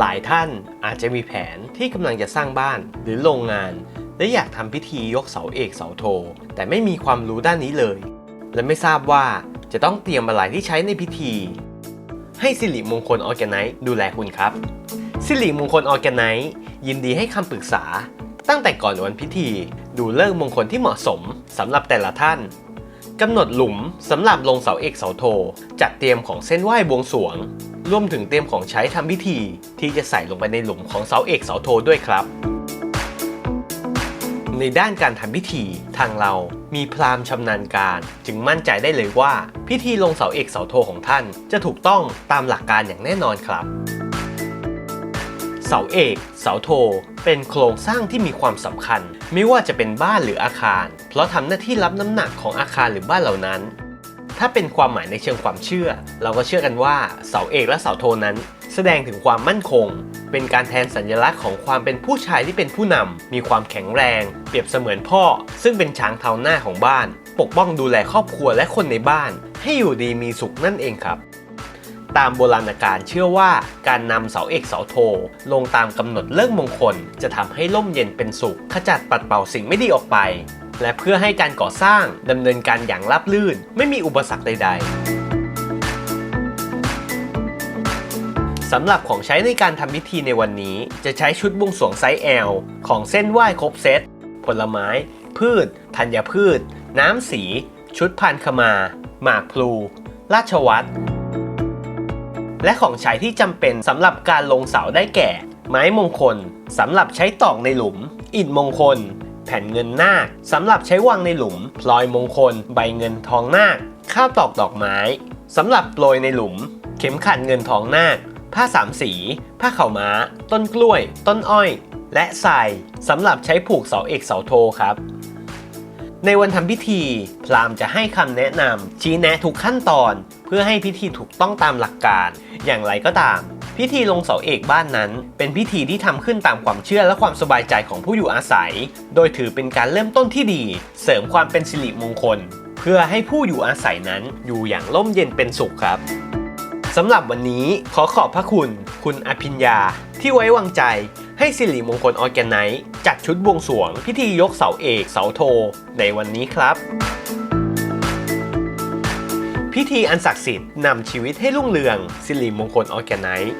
หลายท่านอาจจะมีแผนที่กำลังจะสร้างบ้านหรือโรงงาน และอยากทำพิธียกเสาเอกเสาโท แต่ไม่มีความรู้ด้านนี้เลย และไม่ทราบว่าจะต้องเตรียมอะไรที่ใช้ในพิธี ให้สิริมงคลออร์แกไนซ์ดูแลคุณครับ สิริมงคลออร์แกไนซ์ยินดีให้คำปรึกษา ตั้งแต่ก่อนวันพิธี ดูเลิกมงคลที่เหมาะสมสำหรับแต่ละท่าน กำหนดหลุมสำหรับลงเสาเอกเสาโท จัดเตรียมของเส้นไหว้บวงสรวง รวมถึงเตรียมของใช้ทำพิธี ที่จะใส่ลงไปในหลุมของเสาเอกเสาโทด้วยครับ ในด้านการทำพิธีทางเรามีพราหมณ์ชำนาญการจึงมั่นใจได้เลยว่า พิธีลงเสาเอกเสาโทของท่านจะถูกต้องตามหลักการอย่างแน่นอนครับ เสาเอก เสาโท เป็นโครงสร้างที่มีความสำคัญ ไม่ว่าจะเป็นบ้านหรืออาคาร เพราะทำหน้าที่รับน้ำหนักของอาคารหรือบ้านเหล่านั้น ถ้าเป็นความหมายในเชิงความเชื่อ เราก็เชื่อกันว่าเสาเอกและเสาโทนั้น แสดงถึงความมั่นคง เป็นการแทนสัญลักษณ์ของความเป็นผู้ชายที่เป็นผู้นำมีความแข็งแรง เปรียบเสมือนพ่อ ซึ่งเป็นช้างเท้าหน้าของบ้าน ปกป้องดูแลครอบครัวและคนในบ้าน ให้อยู่ดีมีสุขนั่นเองครับ ตามโบราณการเชื่อว่าการนำเสาเอกเสาโท ลงตามกำหนดเลิกมงคล จะทำให้ร่มเย็นเป็นสุข ขจัดปัดเป่าสิ่งไม่ดีออกไป และเพื่อให้การก่อสร้างดำเนินการอย่างราบรื่น ไม่มีอุปสรรคใด ๆสำหรับของใช้ในการทำพิธีในวันนี้ จะใช้ชุดบวงสวงไซส์ L ของเส้นไหว้ครบเซต ผลไม้ พืช ธัญพืช น้ำสี ชุดพันขมา หมากพลู ราชวัตร และของใช้ที่จำเป็นสำหรับการลงเสาได้แก่ ไม้มงคลสำหรับใช้ตอกในหลุม อิฐมงคล แผ่นเงินนาคสำหรับใช้วางในหลุม พลอยมงคล ใบเงินทองนาคข้าวตอกดอกไม้สำหรับโปรยในหลุม เข็มขัดเงินทองนาคผ้าสามสี ผ้าเข่าม้า ต้นกล้วย ต้นอ้อย และทรายสำหรับใช้ผูกเสาเอกเสาโทครับ ในวันทำพิธี พราหมณ์จะให้คำแนะนำชี้แนะทุกขั้นตอน เพื่อให้พิธีถูกต้องตามหลักการ อย่างไรก็ตาม พิธีลงเสาเอกบ้านนั้น เป็นพิธีที่ทำขึ้นตามความเชื่อและความสบายใจของผู้อยู่อาศัย โดยถือเป็นการเริ่มต้นที่ดี เสริมความเป็นสิริมงคล เพื่อให้ผู้อยู่อาศัยนั้นอยู่อย่างร่มเย็นเป็นสุขครับสำหรับวันนี้ขอขอบพระคุณ คุณอภิญญาที่ไว้วางใจ ให้สิริมงคลออร์แกไนซ์จัดชุดบวงสรวงพิธียกเสาเอกเสาโท ในวันนี้ครับ พิธีอันศักดิ์สิทธิ์นำชีวิตให้รุ่งเรืองสิริมงคลออร์แกไนซ์